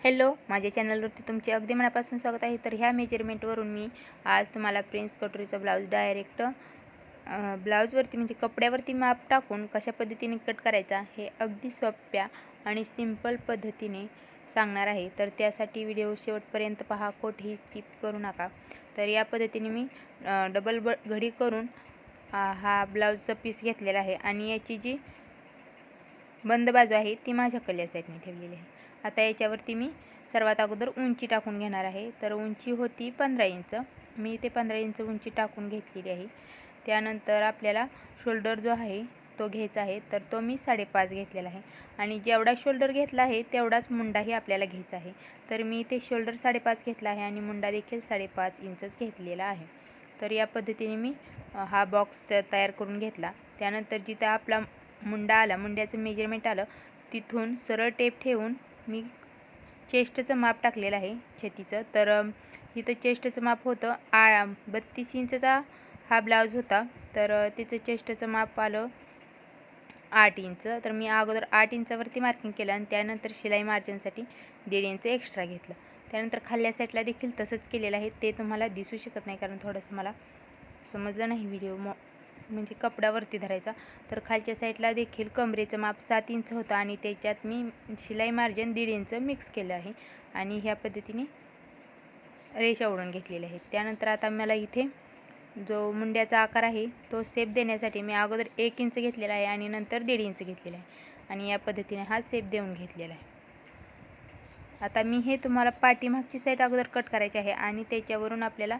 Hello माझ्या चॅनलवरती तुमचे अगदी मनापासून स्वागत आहे. तर ह्या मेजरमेंटवरून मी आज तुम्हाला प्रिन्स कटोरीचा ब्लाऊज डायरेक्ट ब्लाऊजवरती म्हणजे कपड्यावरती माप टाकून कशा पद्धतीने कट करायचा हे अगदी सोप्या आणि सिंपल पद्धतीने सांगणार आहे. तर त्यासाठी व्हिडिओ शेवटपर्यंत पहा कोठेही स्किप करू नका. तर या पद्धतीने मी डबल ब घडी करून हा ब्लाऊजचा पीस घेतलेला आहे आणि याची जी बंद बाजू आहे ती माझ्याकडल्या साईडने ठेवलेली आहे. आता याच्यावरती मी सर्वात अगोदर उंची टाकून घेणार आहे. तर उंची होती पंधरा इंच. मी ते पंधरा इंच उंची टाकून घेतलेली आहे. त्यानंतर आपल्याला शोल्डर जो आहे तो घ्यायचा आहे. तर तो मी साडेपाच घेतलेला आहे. आणि जेवढा शोल्डर घेतला आहे तेवढाच मुंडाही आपल्याला घ्यायचा आहे. तर मी ते शोल्डर साडेपाच घेतला आहे आणि मुंडा देखील साडेपाच इंचच घेतलेला आहे. तर या पद्धतीने मी हा बॉक्स त तयार करून घेतला. त्यानंतर जिथं आपला मुंडा आला मुंड्याचं मेजरमेंट आलं तिथून सरळ टेप ठेवून मी चेस्टचं माप टाकलेलं आहे छतीचं. तर इथं चेस्टचं माप होतं आ बत्तीस इंचचा हा ब्लाऊज होता. तर तिचं चेस्टचं माप आलं आठ इंच. तर मी अगोदर आठ इंचावरती मार्किंग केलं आणि त्यानंतर शिलाई मार्जिनसाठी दीड इंच एक्स्ट्रा घेतलं. त्यानंतर खाल्ल्या साईडला देखील तसंच केलेलं आहे. ते तुम्हाला दिसू शकत नाही कारण थोडंसं मला समजलं नाही व्हिडिओ मो म्हणजे कपड्यावरती धरायचा. तर खालच्या साईडला देखील कमरेचं माप सात इंच होतं आणि त्याच्यात मी शिलाई मार्जिन दीड इंच मिक्स केलं आहे. आणि ह्या पद्धतीने रेषा ओढून घेतलेल्या आहेत. त्यानंतर आता मला इथे जो मुंड्याचा आकार आहे तो सेप देण्यासाठी मी अगोदर एक इंच घेतलेला आहे आणि नंतर दीड इंच घेतलेला आहे. आणि या पद्धतीने हा सेप देऊन घेतलेला आहे. आता मी हे तुम्हाला पाठीमागची साईड अगोदर कट करायची आहे आणि त्याच्यावरून आपल्याला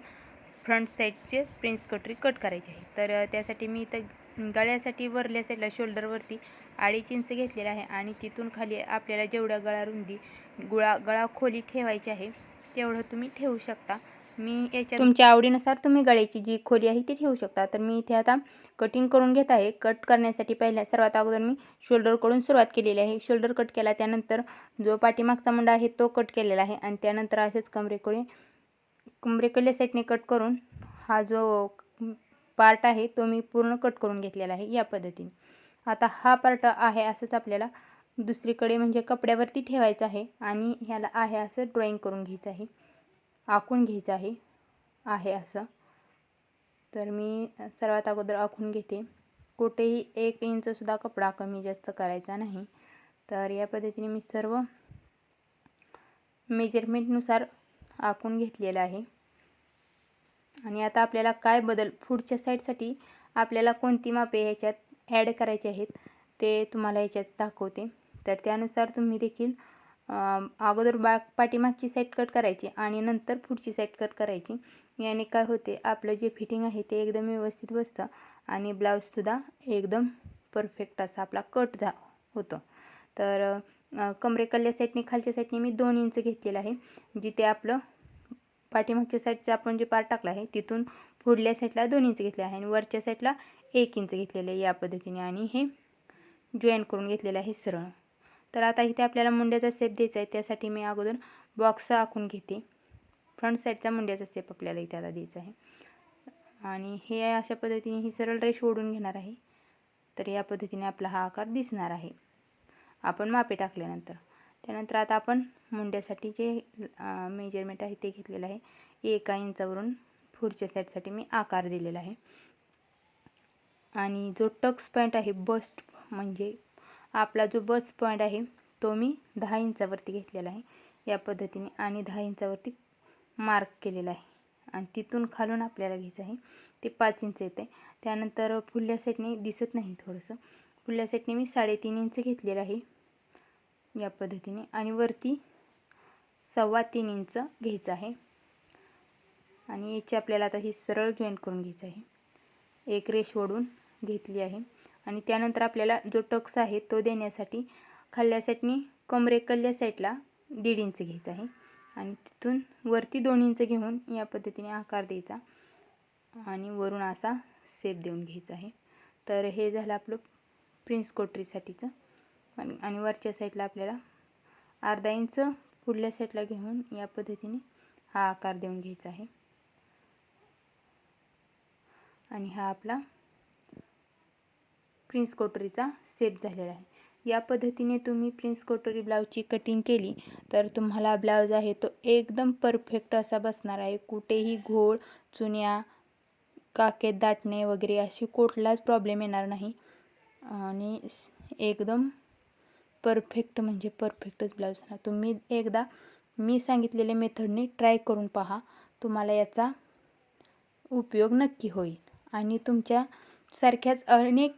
फ्रंट साईडचे प्रिन्स कटरी कट करायची आहे तर त्यासाठी मी इथं गळ्यासाठी वरल्या साईडला शोल्डरवरती अडीच इंच घेतलेलं आहे आणि तिथून खाली आपल्याला जेवढ्या गळा रुंदी गुळा गळा खोली ठेवायची आहे तेवढं तुम्ही ठेवू शकता. मी याच्या तुमच्या आवडीनुसार तुम्ही गळ्याची जी खोली आहे ती ठेवू शकता. तर मी इथे आता कटिंग करून घेत आहे. कट करण्यासाठी पहिल्या सर्वात अगोदर मी शोल्डरकडून सुरुवात केलेली आहे. शोल्डर कट केला त्यानंतर जो पाठीमागचा मुंडा आहे तो कट केलेला आहे आणि त्यानंतर असेच कमरेकडे कमरेकडल्या साईडने कट करून हा जो पार्ट आहे तो मी पूर्ण कट करून घेतलेला आहे या पद्धतीने. आता हा पार्ट आहे असंच आपल्याला दुसरीकडे म्हणजे कपड्यावरती ठेवायचं आहे आणि ह्याला आहे असं ड्रॉईंग करून घ्यायचं आहे. आखून घ्यायचं आहे. आहे असं. तर मी सर्वात अगोदर आखून घेते. कुठेही एक इंचसुद्धा कपडा कमी जास्त करायचा नाही. तर या पद्धतीने मी सर्व मेजरमेंटनुसार आखून घेतलेलं आहे. आणि आता आपल्याला काय बदल पुढच्या साईडसाठी आपल्याला कोणती मापे ह्याच्यात ॲड करायचे आहेत ते तुम्हाला याच्यात दाखवते. तर त्यानुसार तुम्ही देखील अगोदर बा पाठीमागची साईड कट करायची आणि नंतर पुढची साईड कट करायची. याने काय होते आपलं जे फिटिंग आहे ते एकदम व्यवस्थित बसतं आणि ब्लाऊजसुद्धा एकदम परफेक्ट असा आपला कट झा होतो. तर कमरेकल्ल्या साईडने खालच्या साईडने मी दोन इंच घेतलेलं आहे. जिथे आपलं पाठीमागच्या साईडचं आपण जे पार टाकला आहे तिथून पुढल्या साईडला दोन इंच घेतले आहे. आणि वरच्या साईडला एक इंच घेतलेलं आहे या पद्धतीने. आणि हे जॉईन करून घेतलेलं आहे सरळ. तर आता इथे आपल्याला मुंड्याचा सेप द्यायचा आहे. त्यासाठी मी अगोदर बॉक्स आखून घेते. फ्रंट साईडचा मुंड्याचा सेप आपल्याला इथे आता द्यायचा आहे. आणि हे अशा पद्धतीने ही सरळ रेष ओढून घेणार आहे. तर या पद्धतीने आपला हा आकार दिसणार आहे. आपण मापे टाकल्यानंतर. त्यानंतर आता आपण मुंड्यासाठी जे मेजरमेंट आहे ते घेतलेलं आहे. एका इंचावरून पुढच्या साईडसाठी मी आकार दिलेला आहे. आणि जो टक्स पॉईंट आहे बस्ट म्हणजे आपला जो बस्ट पॉईंट आहे तो मी दहा इंचावरती घेतलेला आहे. या पद्धतीने आणि दहा इंचावरती मार्क केलेला आहे. आणि तिथून खालून आपल्याला घ्यायचं आहे ते पाच इंच येते. त्यानंतर फुल्ल्या साईडने दिसत नाही थोडंसं. फुलासाठी मी साडेतीन इंच घेतलेलं आहे. या पद्धतीने. आणि वरती सव्वा तीन इंच घ्यायचं आहे. आणि याची आपल्याला आता ही सरळ जॉईन करून घ्यायचं आहे. एक रेष ओढून घेतली आहे. आणि त्यानंतर आपल्याला जो टक्स आहे तो देण्यासाठी खाल्ल्या साईडनी कमरेकल्ल्या साईडला दीड इंच घ्यायचं आहे. आणि तिथून वरती दोन इंच घेऊन या पद्धतीने आकार द्यायचा. आणि वरून असा सेप देऊन घ्यायचा आहे. तर हे झालं आपलं प्रिन्स कोटरीसाठीचं आणि आणि वरच्या साईडला आपल्याला अर्धा इंच पुढल्या साईडला घेऊन या पद्धतीने हा आकार देऊन घ्यायचा आहे. आणि हा आपला प्रिन्स कोटरीचा सेप झालेला आहे. या पद्धतीने तुम्ही प्रिन्स कोटरी ब्लाऊजची कटिंग केली तर तुम्हाला ब्लाऊज आहे तो एकदम परफेक्ट असा बसणार आहे. कुठेही घोळ चुन्या काकेत दाटणे वगैरे अशी कुठलाच प्रॉब्लेम येणार नाही. आणि एकदम परफेक्ट म्हणजे परफेक्टच ब्लाऊज राहणार तुम्ही एकदा मी सांगितलेल्या मेथडने ट्राय करून पहा. तुम्हाला याचा उपयोग नक्की होईल. आणि तुमच्या सारख्याच अनेक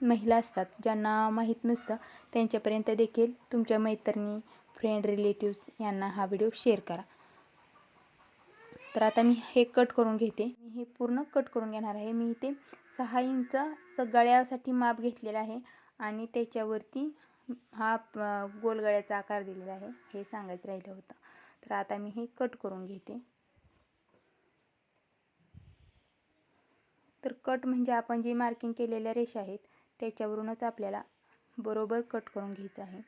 महिला असतात ज्यांना माहीत नसतं त्यांच्यापर्यंत देखील तुमच्या मैत्रिणी फ्रेंड रिलेटिव्स यांना हा व्हिडिओ शेअर करा. तर आता मी हे कट करून घेते. मी हे पूर्ण कट करून घेणार आहे. मी इथे सहा इंच गळ्यासाठी माप घेतलेला आहे आणि त्याच्यावरती हा गोलगळ्याचा आकार दिलेला आहे. हे सांगायचं राहिलं होतं. तर आता मी हे कट करून घेते. तर कट म्हणजे आपण जे मार्किंग केलेल्या रेषा आहेत त्याच्यावरूनच आपल्याला बरोबर कट करून घ्यायचं आहे.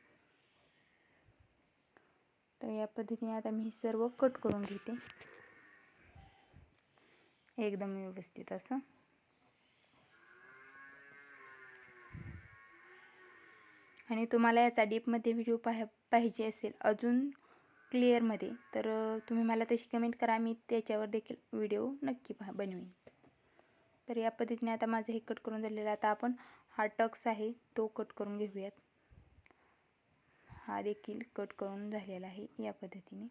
तर या पद्धतीने आता मी हे सर्व कट करून घेते. एकदम व्यवस्थित असं. आणि तुम्हाला याचा डीपमध्ये व्हिडिओ पाह पाहिजे असेल अजून क्लिअरमध्ये तर तुम्ही मला तशी कमेंट करा मी त्याच्यावर देखील व्हिडिओ नक्की पहा बनवीन. तर या पद्धतीने आता माझं हे कट करून झालेलं आता आपण हा टक्स आहे तो कट करून घेऊयात. हा देखील कट करून झालेला आहे या पद्धतीने.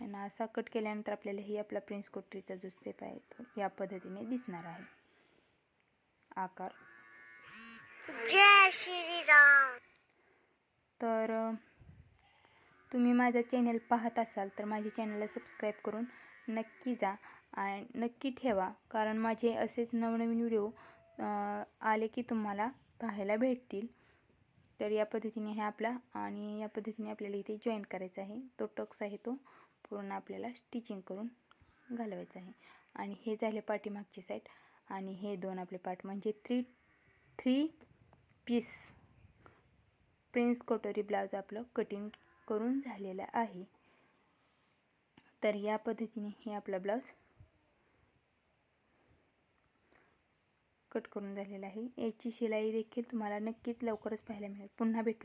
आणि असा कट केल्यानंतर आपल्याला ही आपला प्रिन्स कोटरीचा जो सेप आहे तो या पद्धतीने दिसणार आहे. आकार. जय श्री राम तर तुम्ही माझं चॅनल पाहत असाल तर माझ्या चॅनलला सबस्क्राईब करून नक्की जा आणि नक्की ठेवा. कारण माझे असेच नवनवीन व्हिडिओ आले की तुम्हाला पाहायला भेटतील. तर या पद्धतीने हे आपला आणि या पद्धतीने आपल्याला इथे जॉईन करायचा आहे. तो टक्स आहे तो पूर्ण आपल्याला स्टिचिंग करून घालवायचा आहे. आणि हे झाले पाठीमागची साईड आणि हे दोन आपले पार्ट म्हणजे थ्री थ्री पीस प्रिन्स कटोरी ब्लाऊज आपलं कटिंग करून झालेलं आहे. तर या पद्धतीने हे आपला ब्लाऊज कट करून झालेला आहे. याची शिलाई देखील तुम्हाला नक्कीच लवकरच पाहायला मिळेल. पुन्हा भेटू.